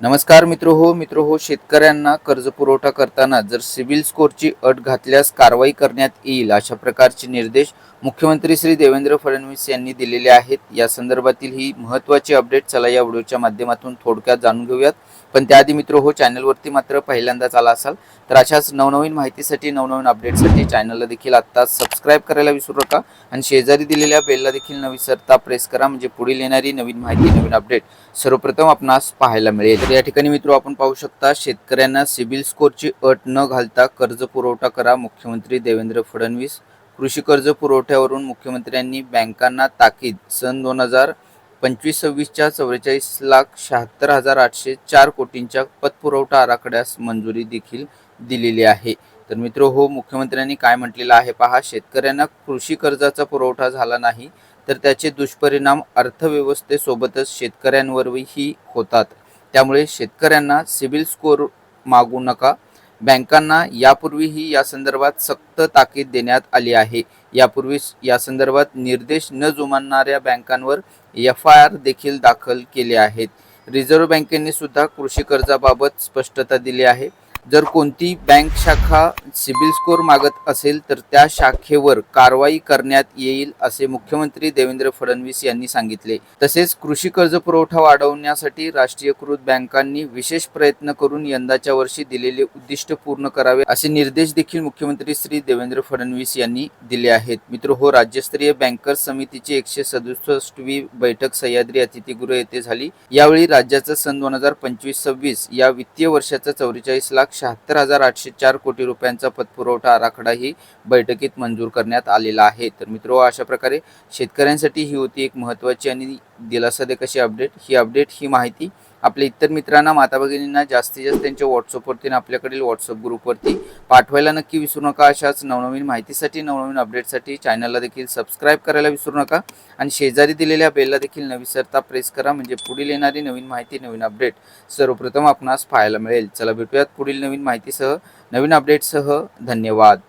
नमस्कार मित्र हो मित्र हो शेतकऱ्यांना कर्ज पुरवठा करताना जर सिबिल स्कोअरची अट घातल्यास कारवाई करण्यात येईल अशा प्रकारचे निर्देश मुख्यमंत्री श्री देवेंद्र फडणवीस यांनी दिलेले आहेत. या संदर्भातील ही महत्त्वाची अपडेट चला या व्हिडिओच्या माध्यमातून थोडक्यात जाणून घेऊयात. पण त्याआधी मित्र हो चॅनलवरती मात्र पहिल्यांदाच आला असाल तर अशाच नवनवीन माहितीसाठी नवनवीन अपडेटसाठी चॅनलला देखील आत्ताच सबस्क्राईब करायला विसरू नका. आणि शेजारी दिलेल्या बेलला देखील न विसरता प्रेस करा म्हणजे पुढील येणारी नवीन माहिती नवीन अपडेट सर्वप्रथम आपणास पाहायला मिळेल. तर या ठिकाणी मित्र आपण पाहू शकता शेतकऱ्यांना सिबिल स्कोअरची अट न घालता कर्ज पुरवठा करा मुख्यमंत्री देवेंद्र फडणवीस. कृषी कर्ज पुरवठ्यावरून मुख्यमंत्र्यांनी बँकांना ताकीद. सन दोन हजार पंचवीस सव्वीसच्या चव्वेचाळीस लाख शहात्तर हजार आठशे चार कोटींच्या पतपुरवठा आराखड्यास मंजुरी देखील दिलेली आहे. तर मित्र हो मुख्यमंत्र्यांनी काय म्हटलेलं आहे पहा. शेतकऱ्यांना कृषी कर्जाचा पुरवठा झाला नाही तर त्याचे दुष्परिणाम अर्थव्यवस्थेसोबतच शेतकऱ्यांवरही होतात. त्यामुळे शेतकऱ्यांना सिबिल स्कोअर मागू नका. बँकांना यापूर्वीही या संदर्भात सक्त ताकीद देण्यात आली आहे. यापूर्वी या संदर्भात निर्देश न जुमानणाऱ्या बँकांवर एफ आय आर देखील दाखल केले आहेत. रिझर्व्ह बँकेने सुद्धा कृषी कर्जाबाबत स्पष्टता दिली आहे. जर कोणती बँक शाखा सिबिल स्कोअर मागत असेल तर त्या शाखेवर कारवाई करण्यात येईल असे मुख्यमंत्री देवेंद्र फडणवीस यांनी सांगितले. तसेच कृषी कर्ज पुरवठा वाढवण्यासाठी राष्ट्रीयकृत बँकांनी विशेष प्रयत्न करून यंदाच्या वर्षी दिलेले उद्दिष्ट पूर्ण करावे असे निर्देश देखील मुख्यमंत्री श्री देवेंद्र फडणवीस यांनी दिले आहेत. मित्र हो राज्यस्तरीय बँकर्स समितीची एकशे सदुसष्टवी बैठक सह्याद्री अतिथीगृह येथे झाली. यावेळी राज्याचा सन दोन हजार पंचवीस सव्वीस या वित्तीय वर्षाचा चौवेचाळीस लाख शहात्तर हजार आठशे चार कोटी रुपयांचा पतपुरवठा आराखडा ही बैठकीत मंजूर करण्यात आलेला आहे. तर मित्र अशा प्रकारे शेतकऱ्यांसाठी ही होती एक महत्त्वाची आणि दिलासादायक अशी अपडेट. ही अपडेट ही माहिती आपल्या इतर मित्रांना माता भगिनींना जास्तीत जास्त त्यांच्या व्हॉट्सअपवरती आणि आपल्याकडील व्हॉट्सअप ग्रुपवरती पाठवायला नक्की विसरू नका. अशाच नवनवीन माहितीसाठी नवनवीन अपडेटसाठी चॅनलला देखील सबस्क्राईब करायला विसरू नका. आणि शेजारी दिलेल्या बेलला देखील न विसरता प्रेस करा. म्हणजे पुढील येणारी नवीन माहिती नवीन अपडेट सर्वप्रथम आपणास पाहायला मिळेल. चला भेटूयात पुढील नवीन माहितीसह. नवीन अपडेटसह धन्यवाद.